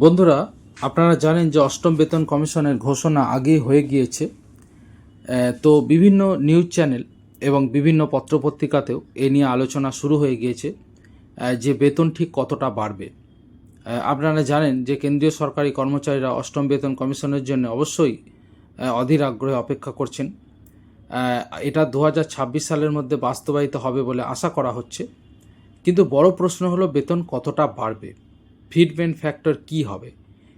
বন্ধুরা, আপনারা জানেন যে অষ্টম বেতন কমিশনের ঘোষণা আগেই হয়ে গিয়েছে। তো বিভিন্ন নিউজ চ্যানেল এবং বিভিন্ন পত্রপত্রিকাতেও এ নিয়ে আলোচনা শুরু হয়ে গিয়েছে যে বেতন ঠিক কতটা বাড়বে। আপনারা জানেন যে কেন্দ্রীয় সরকারি কর্মচারীরা অষ্টম বেতন কমিশনের জন্য অবশ্যই অধীর আগ্রহে অপেক্ষা করছেন। এটা দু হাজার ছাব্বিশ সালের মধ্যে বাস্তবায়িত হবে বলে আশা করা হচ্ছে। কিন্তু বড় প্রশ্ন হলো, বেতন কতটা বাড়বে? ফিডব্যাক ফ্যাক্টর কি হবে?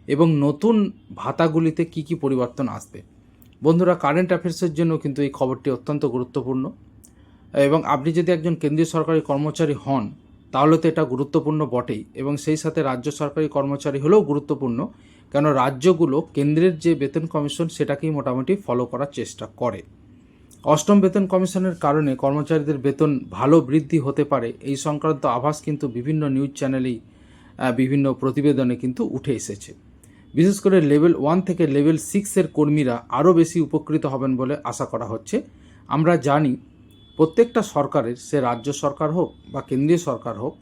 এবং নতুন ভাতাগুলিতে কি কি পরিবর্তন আসবে? বন্ধুরা কারেন্ট অ্যাফেয়ার্সের জন্য কিন্তু এই খবরটি অত্যন্ত গুরুত্বপূর্ণ। এবং আপনি যদি একজন কেন্দ্রীয় সরকারি কর্মচারী হন, তাহলে তো এটা গুরুত্বপূর্ণ বটেই। এবং সেই সাথে রাজ্য সরকারি কর্মচারী হলেও গুরুত্বপূর্ণ। কেন, রাজ্যগুলো কেন্দ্রের যে বেতন কমিশন, সেটাকেই মোটামুটি ফলো করার চেষ্টা করে। অষ্টম বেতন কমিশনের কারণে কর্মচারীদের বেতন ভালো বৃদ্ধি হতে পারে। এই সংক্রান্ত আভাস কিন্তু বিভিন্ন নিউজ চ্যানেলেই বিভিন্ন প্রতিবেদনে কিন্তু উঠে এসেছে। বিশেষ করে লেভেল ওয়ান থেকে লেভেল সিক্সের কর্মীরা আরও বেশি উপকৃত হবেন বলে আশা করা হচ্ছে। আমরা জানি প্রত্যেকটা সরকারের, সে রাজ্য সরকার হোক বা কেন্দ্রীয় সরকার হোক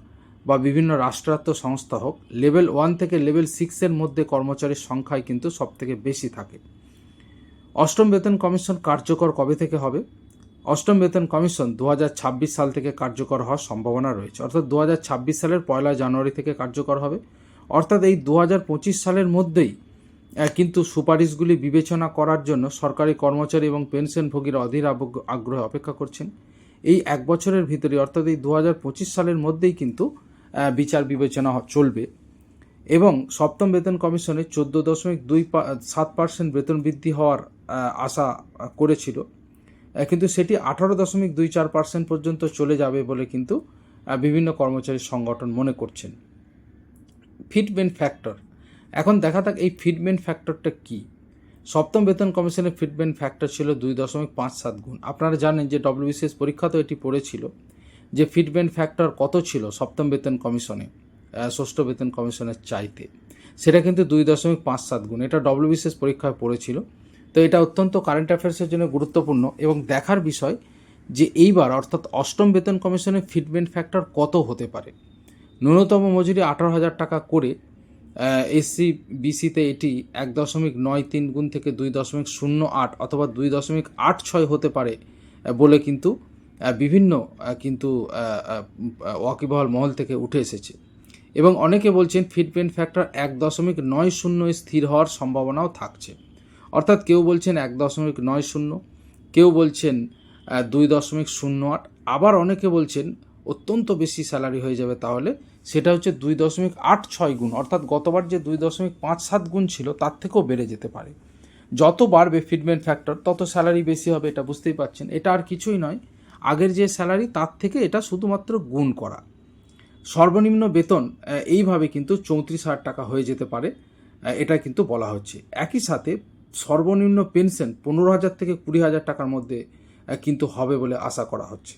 বা বিভিন্ন রাষ্ট্রায়ত্ত সংস্থা হোক, লেভেল ওয়ান থেকে লেভেল সিক্সের মধ্যে কর্মচারীর সংখ্যাই কিন্তু সবথেকে বেশি থাকে। অষ্টম বেতন কমিশন কার্যকর কবে থেকে হবে? অষ্টম বেতন কমিশন দু হাজার ছাব্বিশ সাল থেকে কার্যকর হওয়ার সম্ভাবনা রয়েছে। অর্থাৎ দু হাজার ছাব্বিশ সালের পয়লা জানুয়ারি থেকে কার্যকর হবে। অর্থাৎ এই দু হাজার পঁচিশ সালের মধ্যেই কিন্তু সুপারিশগুলি বিবেচনা করার জন্য সরকারি কর্মচারী এবং পেনশনভোগীরা অধীর আগ্রহে অপেক্ষা করছেন। এই এক বছরের ভিতরে অর্থাৎ এই দু হাজার পঁচিশ সালের মধ্যেই কিন্তু বিচার বিবেচনা চলবে এবং সপ্তম বেতন কমিশনে চোদ্দ দশমিক দুই সাত পার্সেন্ট বেতন বৃদ্ধি হওয়ার আশা করেছিল। কিন্তু সেটি আঠারো দশমিক দুই চার পার্সেন্ট পর্যন্ত চলে যাবে বলে কিন্তু বিভিন্ন কর্মচারী সংগঠন মনে করছেন। ফিটমেন্ট ফ্যাক্টর এখন দেখা থাক এই ফিটমেন্ট ফ্যাক্টরটা কি? সপ্তম বেতন কমিশনের ফিটমেন্ট ফ্যাক্টর ছিল দুই দশমিক পাঁচ সাত গুণ। আপনারা জানেন যে ডব্লিউবিসিএস পরীক্ষাতেও এটি পড়েছিল যে ফিটমেন্ট ফ্যাক্টর কত ছিল সপ্তম বেতন কমিশনে ষষ্ঠ বেতন কমিশনের চাইতে। সেটা কিন্তু দুই দশমিক পাঁচ সাত গুণ। এটা ডব্লিউবিসিএস পরীক্ষায় পড়েছিল। তো এটা অত্যন্ত কারেন্ট অ্যাফেয়ার্সের জন্য গুরুত্বপূর্ণ এবং দেখার বিষয় যে এইবার, অর্থাৎ অষ্টম বেতন কমিশনের ফিটমেন্ট ফ্যাক্টর কত হতে পারে? ন্যূনতম মজুরি আঠারো হাজার টাকা করে এসসি বিসিতে এটি এক দশমিক নয় তিন গুণ থেকে দুই দশমিক শূন্য আট অথবা দুই দশমিক আট ছয় হতে পারে বলে কিন্তু বিভিন্ন কিন্তু ওয়াকিবহল মহল থেকে উঠে এসেছে। এবং অনেকে বলছেন ফিটমেন্ট ফ্যাক্টর এক দশমিক নয় শূন্য স্থির হওয়ার সম্ভাবনাও থাকছে। অর্থাৎ কেউ বলছেন এক দশমিক নয় শূন্য, কেউ বলছেন দুই দশমিক শূন্য আট। আবার অনেকে বলছেন, অত্যন্ত বেশি স্যালারি হয়ে যাবে তাহলে। সেটা হচ্ছে দুই দশমিক আট ছয় গুণ। অর্থাৎ গতবার যে দুই দশমিক পাঁচ সাত গুণ ছিল, তার থেকেও বেড়ে যেতে পারে। যত বাড়বে ফিটমেন্ট ফ্যাক্টর তত স্যালারি বেশি হবে, এটা বুঝতেই পারছেন। এটা আর কিছুই নয়। আগের যে স্যালারি তার থেকে এটা শুধুমাত্র গুণ করা। সর্বনিম্ন বেতন এইভাবে কিন্তু চৌত্রিশ হাজার টাকা হয়ে যেতে পারে। এটা কিন্তু বলা হচ্ছে। একই সাথে সর্বনিম্ন পেনশন পনেরো হাজার থেকে কুড়ি হাজার টাকার মধ্যে কিন্তু হবে বলে আশা করা হচ্ছে।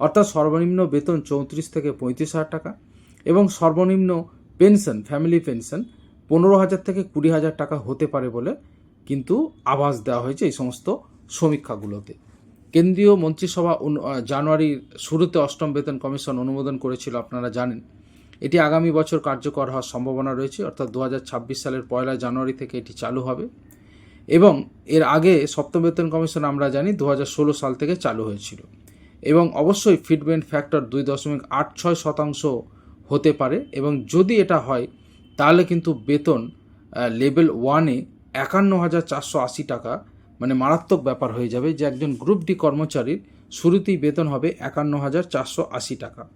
অর্থাৎ সর্বনিম্ন বেতন চৌত্রিশ থেকে পঁয়ত্রিশ হাজার টাকা এবং সর্বনিম্ন পেনশন, ফ্যামিলি পেনশন পনেরো হাজার থেকে কুড়ি হাজার টাকা হতে পারে বলে কিন্তু আভাস দেওয়া হয়েছে এই সমস্ত সমীক্ষাগুলোতে। কেন্দ্রীয় মন্ত্রিসভা জানুয়ারির শুরুতে অষ্টম বেতন কমিশন অনুমোদন করেছিল, আপনারা জানেন। এটি আগামী বছর কার্যকর হওয়ার সম্ভাবনা রয়েছে, অর্থাৎ দু হাজার ছাব্বিশ সালের পয়লা জানুয়ারি থেকে এটি চালু হবে। এবং এর আগে সপ্তম বেতন কমিশন আমরা জানি দু হাজার ষোলো সাল থেকে চালু হয়েছিল। এবং অবশ্যই ফিটমেন্ট ফ্যাক্টর দুই দশমিক আট ছয় শতাংশ হতে পারে এবং যদি এটা হয়, তাহলে কিন্তু বেতন লেভেল ওয়ানে একান্ন হাজার চারশো আশি টাকা মানে মারাত্মক ব্যাপার হয়ে যাবে যে একজন গ্রুপ ডি কর্মচারীর শুরুতেই বেতন হবে একান্ন হাজার চারশো আশি টাকা।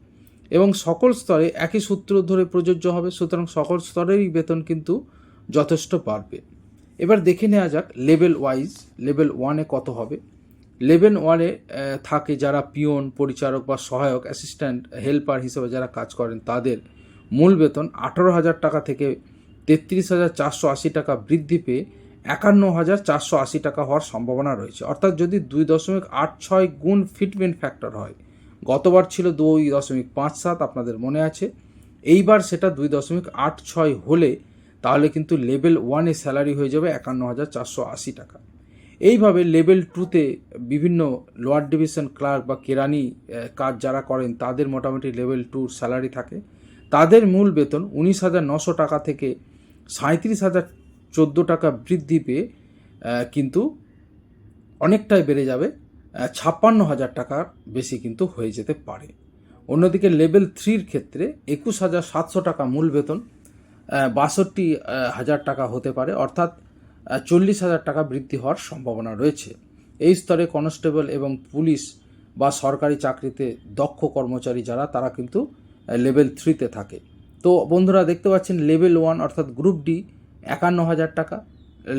এবং সকল স্তরে একই সূত্র ধরে প্রযোজ্য হবে, সুতরাং সকল স্তরেরই বেতন কিন্তু যথেষ্ট বাড়বে। এবার দেখে নেওয়া যাক লেভেল ওয়াইজ লেভেল ওয়ানে কত হবে। লেভেল ওয়ানে থাকে যারা পিয়ন, পরিচারক বা সহায়ক অ্যাসিস্ট্যান্ট হেল্পার হিসেবে যারা কাজ করেন, তাদের মূল বেতন আঠারো হাজার টাকা থেকে তেত্রিশ হাজার চারশো আশি টাকা বৃদ্ধি পেয়ে একান্ন হাজার চারশো আশি টাকা হওয়ার সম্ভাবনা রয়েছে। অর্থাৎ যদি দুই দশমিক আট ছয় গুণ ফিটমেন্ট ফ্যাক্টর হয়, গতবার ছিল দুই দশমিক পাঁচ সাত আপনাদের মনে আছে, এইবার সেটা দুই দশমিক আট ছয় হলে তাহলে কিন্তু লেভেল ওয়ানে স্যালারি হয়ে যাবে একান্ন হাজার চারশো আশি টাকা। এইভাবে লেভেল টুতে বিভিন্ন লোয়ার ডিভিশন ক্লার্ক বা কেরানি কাজ যারা করেন, তাদের মোটামুটি লেভেল টুর স্যালারি থাকে। তাদের মূল বেতন উনিশ হাজার নশো টাকা থেকে সাঁত্রিশ হাজার চোদ্দ টাকা বৃদ্ধি পেয়ে কিন্তু অনেকটাই বেড়ে যাবে ছাপ্পান্ন হাজার টাকার বেশি কিন্তু হয়ে যেতে পারে। অন্যদিকে লেভেল থ্রির ক্ষেত্রে একুশ হাজার সাতশো টাকা মূল বেতন বাষট্টি হাজার টাকা হতে পারে, অর্থাৎ চল্লিশ হাজার টাকা বৃদ্ধি হওয়ার সম্ভাবনা রয়েছে। এই স্তরে কনস্টেবল এবং পুলিশ বা সরকারি চাকরিতে দক্ষ কর্মচারী যারা, তারা কিন্তু লেভেল থ্রিতে থাকে। তো বন্ধুরা, দেখতে পাচ্ছেন লেভেল ওয়ান, অর্থাৎ গ্রুপ ডি, একান্ন হাজার টাকা।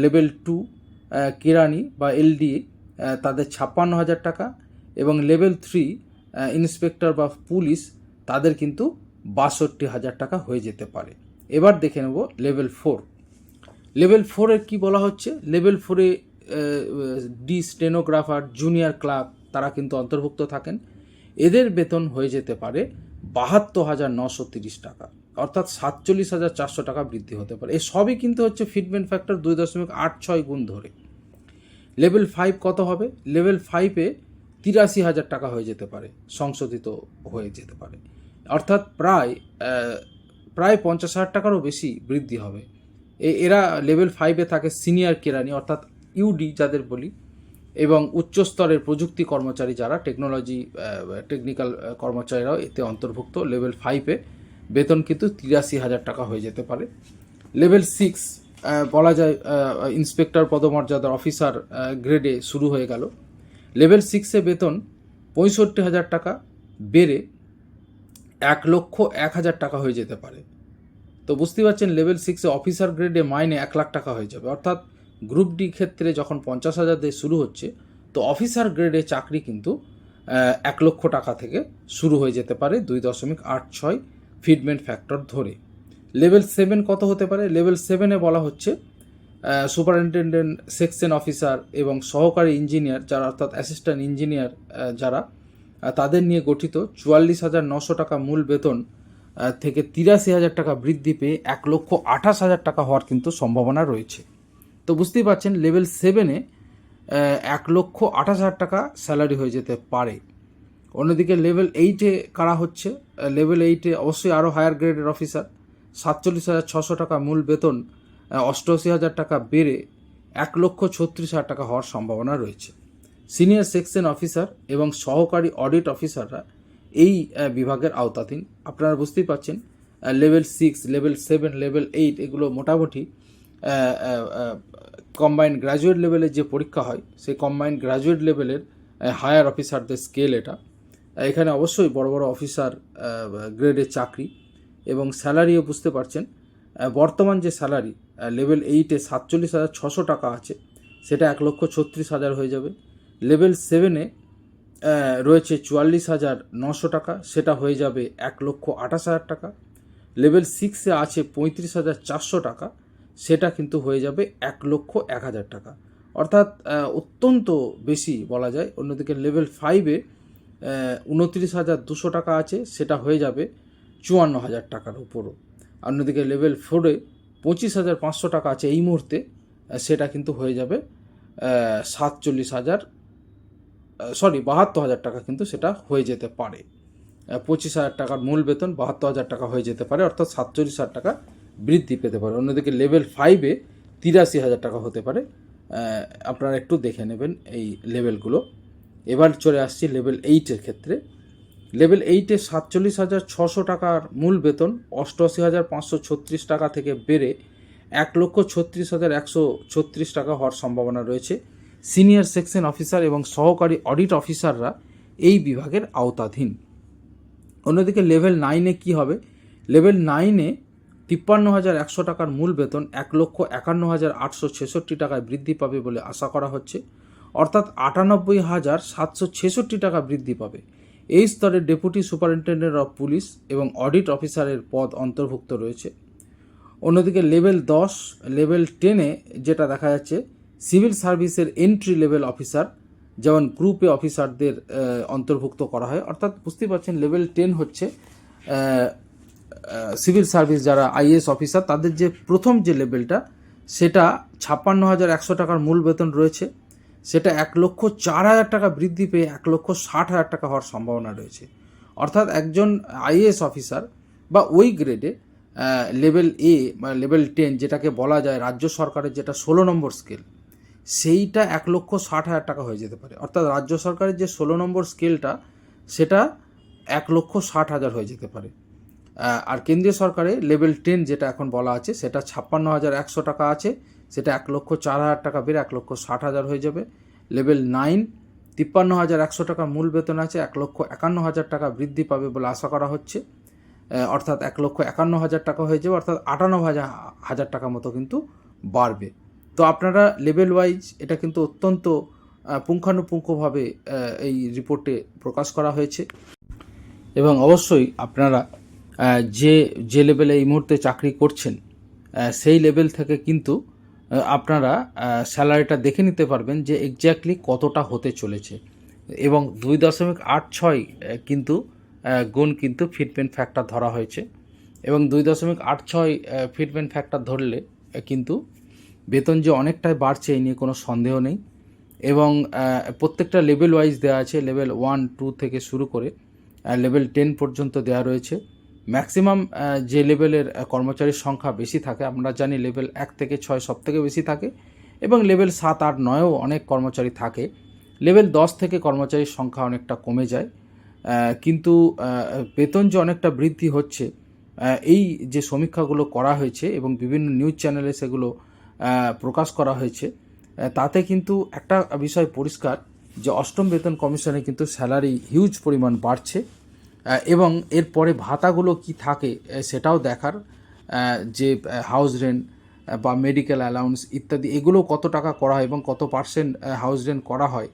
লেভেল টু কেরানি বা এলডি তাদের ছাপ্পান্ন হাজার টাকা। এবং লেভেল থ্রি ইন্সপেক্টর বা পুলিশ, তাদের কিন্তু বাষট্টি হাজার টাকা হয়ে যেতে পারে। এবার দেখে নেব লেভেল ফোর লেভেল ফোরে কি বলা হচ্ছে? লেভেল ফোরে ডি স্টেনোগ্রাফার জুনিয়র ক্লার্ক তারা কিন্তু অন্তর্ভুক্ত থাকেন। এদের বেতন হয়ে যেতে পারে বাহাত্তর হাজার নশো তিরিশ টাকা। অর্থাৎ সাতচল্লিশ হাজার চারশো টাকা বৃদ্ধি হতে পারে। এ সবই কিন্তু হচ্ছে ফিটমেন্ট ফ্যাক্টর দুই দশমিক আট ছয় গুণ ধরে। লেভেল ফাইভ কত হবে? লেভেল ফাইভে তিরাশি হাজার টাকা হয়ে যেতে পারে, সংশোধিত হয়ে যেতে পারে। অর্থাৎ প্রায় প্রায় পঞ্চাশ হাজার টাকারও বেশি বৃদ্ধি হবে। এরা লেভেল ফাইভে থাকে সিনিয়র কেরানি, অর্থাৎ ইউডি যাদের বলি, এবং উচ্চস্তরের প্রযুক্তি কর্মচারী যারা, টেকনোলজি টেকনিক্যাল কর্মচারীরাও এতে অন্তর্ভুক্ত। লেভেল ফাইভে বেতন কিন্তু তিরাশি হাজার টাকা হয়ে যেতে পারে। লেভেল সিক্স বলা যায় ইন্সপেক্টর পদমর্যাদার অফিসার গ্রেডে শুরু হয়ে গেল। লেভেল সিক্সে বেতন পঁয়ষট্টি হাজার টাকা বেড়ে এক লক্ষ এক হাজার টাকা হয়ে যেতে পারে। তো বুঝতেই পারছেন, লেভেল সিক্সে অফিসার গ্রেডে মাইনে এক লাখ টাকা হয়ে যাবে। অর্থাৎ গ্রুপ ডি ক্ষেত্রে যখন পঞ্চাশ হাজার দিয়ে শুরু হচ্ছে, তো অফিসার গ্রেডে চাকরি কিন্তু এক লক্ষ টাকা থেকে শুরু হয়ে যেতে পারে দুই দশমিক আট ছয় ফিডমেন্ট ফ্যাক্টর ধরে। লেভেল সেভেন কত হতে পারে? লেভেল সেভেনে বলা হচ্ছে সুপারিনটেন্ডেন্ট সেকশন অফিসার এবং সহকারী ইঞ্জিনিয়ার যারা, অর্থাৎ অ্যাসিস্ট্যান্ট ইঞ্জিনিয়ার যারা তাদের নিয়ে গঠিত চুয়াল্লিশ হাজার নশো টাকা মূল বেতন থেকে তিরাশি হাজার টাকা বৃদ্ধি পেয়ে এক লক্ষ আঠাশ হাজার টাকা হওয়ার কিন্তু সম্ভাবনা রয়েছে। তো বুঝতেই পারছেন, লেভেল সেভেনে এক লক্ষ আঠাশ হাজার টাকা স্যালারি হয়ে যেতে পারে। অন্যদিকে লেভেল এইটে কারা হচ্ছে লেভেল এইটে অবশ্যই আরও হায়ার গ্রেডের অফিসার। সাতচল্লিশ হাজার ছশো টাকা মূল বেতন অষ্টআশি হাজার টাকা বেড়ে এক লক্ষ ছত্রিশ হাজার টাকা হওয়ার সম্ভাবনা রয়েছে। সিনিয়র সেকশন অফিসার এবং সহকারী অডিট অফিসাররা এই বিভাগের আওতাধীন। আপনারা বুঝতেই পারছেন level six level seven level eight এগুলো মোটামুটি কম্বাইন্ড গ্র্যাজুয়েট লেভেলের যে পরীক্ষা হয়, সেই কম্বাইন্ড গ্র্যাজুয়েট লেভেলের হায়ার অফিসারদের স্কেল এটা। এখানে অবশ্যই বড় বড় অফিসার গ্রেডের চাকরি এবং স্যালারিও বুঝতে পারছেন। বর্তমান যে স্যালারি লেভেল এইটে সাতচল্লিশ হাজার ছশো টাকা আছে, সেটা এক লক্ষ ছত্রিশ হাজার হয়ে যাবে। লেভেল সেভেনে রয়েছে চুয়াল্লিশ হাজার নশো টাকা, সেটা হয়ে যাবে এক লক্ষ আঠাশ হাজার টাকা। লেভেল সিক্সে আছে পঁয়ত্রিশ হাজার চারশো টাকা, সেটা কিন্তু হয়ে যাবে এক লক্ষ এক হাজার টাকা। অর্থাৎ অত্যন্ত বেশি বলা যায়। অন্যদিকে লেভেল ফাইভে উনত্রিশ হাজার দুশো টাকা আছে, সেটা হয়ে যাবে চুয়ান্ন হাজার টাকার উপরও। অন্যদিকে লেভেল ফোরে পঁচিশ হাজার পাঁচশো টাকা আছে এই মুহূর্তে সেটা কিন্তু হয়ে যাবে সাতচল্লিশ হাজার সরি বাহাত্তর হাজার টাকা কিন্তু সেটা হয়ে যেতে পারে। পঁচিশ হাজার টাকার মূল বেতন বাহাত্তর হাজার টাকা হয়ে যেতে পারে, অর্থাৎ সাতচল্লিশ হাজার টাকা বৃদ্ধি পেতে পারে। অন্যদিকে লেভেল ফাইভে তিরাশি হাজার টাকা হতে পারে। আপনারা একটু দেখে নেবেন এই লেভেলগুলো এবার চলে আসছি লেভেল এইটের ক্ষেত্রে। লেভেল এইটে সাতচল্লিশ হাজার ছশো টাকার মূল বেতন অষ্টআশি হাজার পাঁচশো ছত্রিশ টাকা থেকে বেড়ে এক লক্ষ ছত্রিশ হাজার একশো ছত্রিশ টাকা হওয়ার সম্ভাবনা রয়েছে। সিনিয়র সেকশন অফিসার এবং সহকারী অডিট অফিসাররা এই বিভাগের আওতাধীন। অন্যদিকে লেভেল নাইনে কি হবে? লেভেল নাইনে তিপ্পান্ন হাজার একশো টাকার মূল বেতন এক লক্ষ একান্ন হাজার আটশো ছেষট্টি টাকায় বৃদ্ধি পাবে বলে আশা করা হচ্ছে। অর্থাৎ আটানব্বই হাজার সাতশো ছেষট্টি টাকা বৃদ্ধি পাবে। এই স্তরে ডেপুটি সুপারিনটেন্ডেন্ট অফ পুলিশ এবং অডিট অফিসারের পদ অন্তর্ভুক্ত রয়েছে। অন্যদিকে লেভেল দশ, লেভেল টেনে যেটা দেখা যাচ্ছে সিভিল সার্ভিসের এন্ট্রি লেভেল অফিসার যেমন গ্রুপে অফিসারদের অন্তর্ভুক্ত করা হয়। অর্থাৎ বুঝতেই পারছেন লেভেল টেন হচ্ছে সিভিল সার্ভিস যারা আইএস অফিসার তাদের যে প্রথম যে লেভেলটা সেটা ছাপ্পান্ন হাজার একশো টাকার মূল বেতন রয়েছে। সেটা এক লক্ষ চার হাজার টাকা বৃদ্ধি পেয়ে এক লক্ষ ষাট হাজার টাকা হওয়ার সম্ভাবনা রয়েছে। অর্থাৎ একজন আইএএস অফিসার বা ওই গ্রেডে লেভেল এ বা লেভেল টেন যেটাকে বলা যায় রাজ্য সরকারের যেটা ষোলো নম্বর স্কেল সেইটা এক লক্ষ ষাট হাজার টাকা হয়ে যেতে পারে। অর্থাৎ রাজ্য সরকারের যে ষোলো নম্বর স্কেলটা, সেটা এক লক্ষ ষাট হাজার হয়ে যেতে পারে। আর কেন্দ্রীয় সরকারে লেভেল টেন যেটা এখন বলা আছে, সেটা ছাপ্পান্ন হাজার একশো টাকা আছে, সেটা এক লক্ষ চার হাজার টাকা বেড়ে এক লক্ষ ষাট হাজার হয়ে যাবে। লেভেল নাইন, তিপ্পান্ন হাজার একশো টাকা মূল বেতন আছে, এক লক্ষ একান্ন হাজার টাকা বৃদ্ধি পাবে বলে আশা করা হচ্ছে। অর্থাৎ এক লক্ষ একান্ন হাজার টাকা হয়ে যাবে, অর্থাৎ আটান্ন হাজার হাজার টাকা মতো কিন্তু বাড়বে। তো আপনারা লেভেল ওয়াইজ এটা কিন্তু অত্যন্ত পুঙ্খানুপুঙ্খভাবে এই রিপোর্টে প্রকাশ করা হয়েছে। এবং অবশ্যই আপনারা যে যে লেভেলে এই মুহূর্তে চাকরি করছেন সেই লেভেল থেকে কিন্তু আপনারা স্যালারিটা দেখে নিতে পারবেন যে এক্স্যাক্টলি কতটা হতে চলেছে। এবং দুই দশমিক আট ছয় কিন্তু গুণ কিন্তু ফিটমেন্ট ফ্যাক্টর ধরা হয়েছে। এবং দুই দশমিক আট ছয় ফিটমেন্ট ফ্যাক্টর ধরলে কিন্তু বেতন যে অনেকটাই বাড়ছে এই নিয়ে কোনো সন্দেহ নেই এবং প্রত্যেকটা লেভেল ওয়াইজ দেওয়া আছে লেভেল ওয়ান টু থেকে শুরু করে লেভেল টেন পর্যন্ত দেওয়া রয়েছে। ম্যাক্সিমাম যে লেভেলের কর্মচারীর সংখ্যা বেশি থাকে, আমরা জানি লেভেল এক থেকে ছয় সব থেকে বেশি থাকে, এবং লেভেল সাত, আট, নয়ও অনেক কর্মচারী থাকে। লেভেল দশ থেকে কর্মচারীর সংখ্যা অনেকটা কমে যায় কিন্তু বেতন যে অনেকটা বৃদ্ধি হচ্ছে এই যে সমীক্ষাগুলো করা হয়েছে এবং বিভিন্ন নিউজ চ্যানেলে সেগুলো প্রকাশ করা হয়েছে। তাতে কিন্তু একটা বিষয় পরিষ্কার যে অষ্টম বেতন কমিশনে কিন্তু স্যালারি হিউজ পরিমাণ বাড়ছে এবং এরপরে ভাতাগুলো কি থাকে সেটাও দেখার যে হাউস রেন্ট বা মেডিকেল অ্যালাউন্স ইত্যাদি, এগুলো কত টাকা করা হয় এবং কত পার্সেন্ট হাউস রেন্ট করা হয়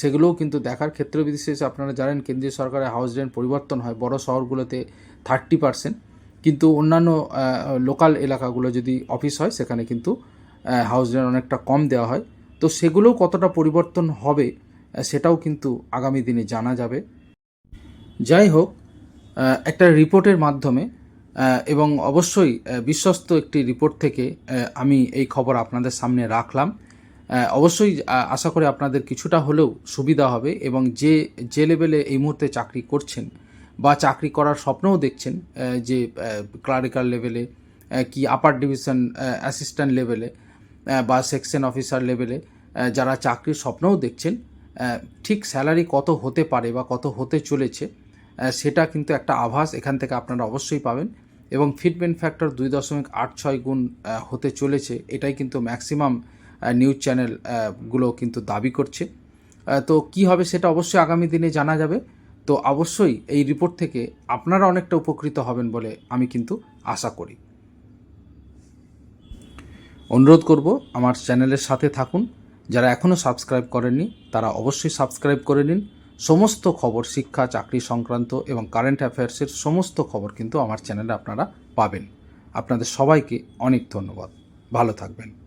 সেগুলোও কিন্তু দেখার ক্ষেত্র বিশেষে আপনারা জানেন, কেন্দ্রীয় সরকারের হাউস রেন্ট পরিবর্তন হয় বড় শহরগুলোতে থার্টি পার্সেন্ট কিন্তু অন্যান্য লোকাল এলাকাগুলো যদি অফিস হয়, সেখানে কিন্তু হাউস রেন্ট অনেকটা কম দেওয়া হয়। তো সেগুলোও কতটা পরিবর্তন হবে সেটাও কিন্তু আগামী দিনে জানা যাবে। যাই হোক একটা রিপোর্টের মাধ্যমে এবং অবশ্যই বিশ্বস্ত একটি রিপোর্ট থেকে আমি এই খবর আপনাদের সামনে রাখলাম। অবশ্যই আশা করি আপনাদের কিছুটা হলেও সুবিধা হবে এবং যে যে লেভেলে এই মুহূর্তে চাকরি করছেন বা চাকরি করার স্বপ্নও দেখছেন যে ক্লারিক্যাল লেভেলে কি আপার ডিভিশন অ্যাসিস্ট্যান্ট লেভেলে বা সেকশন অফিসার লেভেলে যারা চাকরির স্বপ্নও দেখছেন ঠিক স্যালারি কত হতে পারে বা কত হতে চলেছে সেটা কিন্তু একটা আভাস এখান থেকে আপনারা অবশ্যই পাবেন। এবং ফিটমেন্ট ফ্যাক্টর দুই দশমিক আট ছয় গুণ হতে চলেছে, এটাই কিন্তু ম্যাক্সিমাম নিউজ চ্যানেলগুলো কিন্তু দাবি করছে। তো কি হবে সেটা অবশ্যই আগামী দিনে জানা যাবে। তো অবশ্যই এই রিপোর্ট থেকে আপনারা অনেকটা উপকৃত হবেন বলে আমি কিন্তু আশা করি। অনুরোধ করব আমার চ্যানেলের সাথে থাকুন। যারা এখনও সাবস্ক্রাইব করেননি, তারা অবশ্যই সাবস্ক্রাইব করে নিন। সমস্ত খবর, শিক্ষা, চাকরি সংক্রান্ত এবং কারেন্ট অ্যাফেয়ার্সের সমস্ত খবর কিন্তু আমার চ্যানেলে আপনারা পাবেন। আপনাদের সবাইকে অনেক ধন্যবাদ। ভালো থাকবেন।